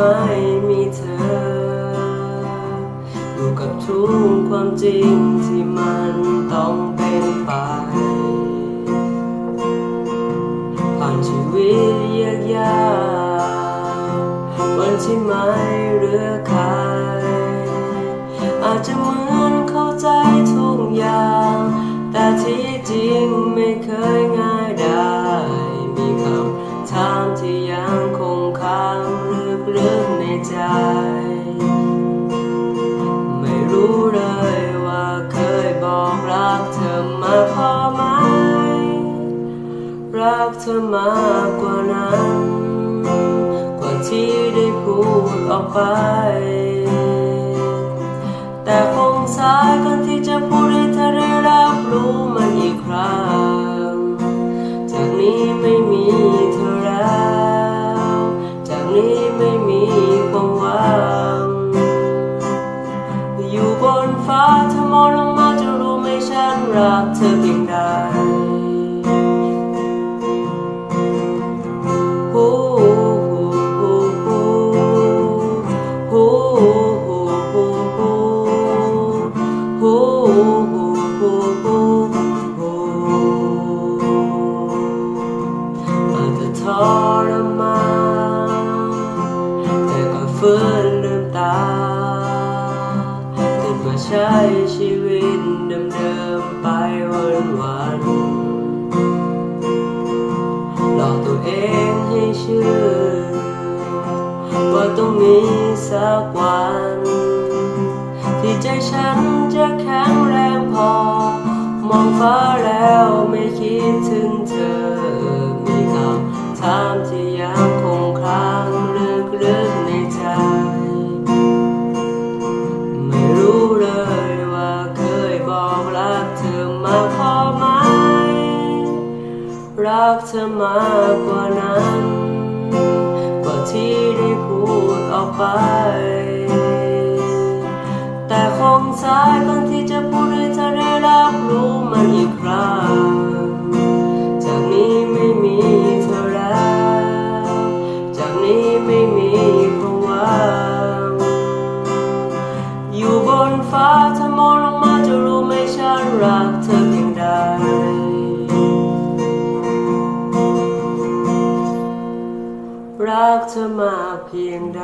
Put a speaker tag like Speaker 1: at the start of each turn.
Speaker 1: ไม่มีเธออยู่กับทุกความจริงที่มันต้องเป็นไปผ่านชีวิตยากยากวันที่ไม่เรือใครอาจจะเหมือนเข้าใจทุกอย่าง กเธอมากกว่านั้น กว่าที่ได้พูดออกไป แต่คงสายก่อนที่จะพูดให้เธอได้รับรู้มันอีกครั้ง จากนี้ไม่มีเธอแล้ว จากนี้ไม่มีความหวัง อยู่บนฟ้าถ้ามองลงมาจะรู้ไหมฉันรักเธอเพียงใด ใช้ชีวิตเดิมๆไปวันวันๆหลอกตัวเองให้เชื่อ ว่าต้องมีสักวัน ที่ใจฉันจะแข็งแรงพอ มองฟ้าแล้วไม่คิดถึงเธอ มีคำถามที่ยัง เธอมากกว่านั้นกว่าที่ได้พูดออกไป แต่คงสายก่อนที่จะพูดให้เธอได้รับรู้มันอีกครั้งจากนี้ไม่มีเธอแล้ว จากนี้ไม่มีความหวังอยู่บนฟ้าถ้ามองลงมาจะรู้ไหมฉันรักเธอ รักเธอมากเพียงใด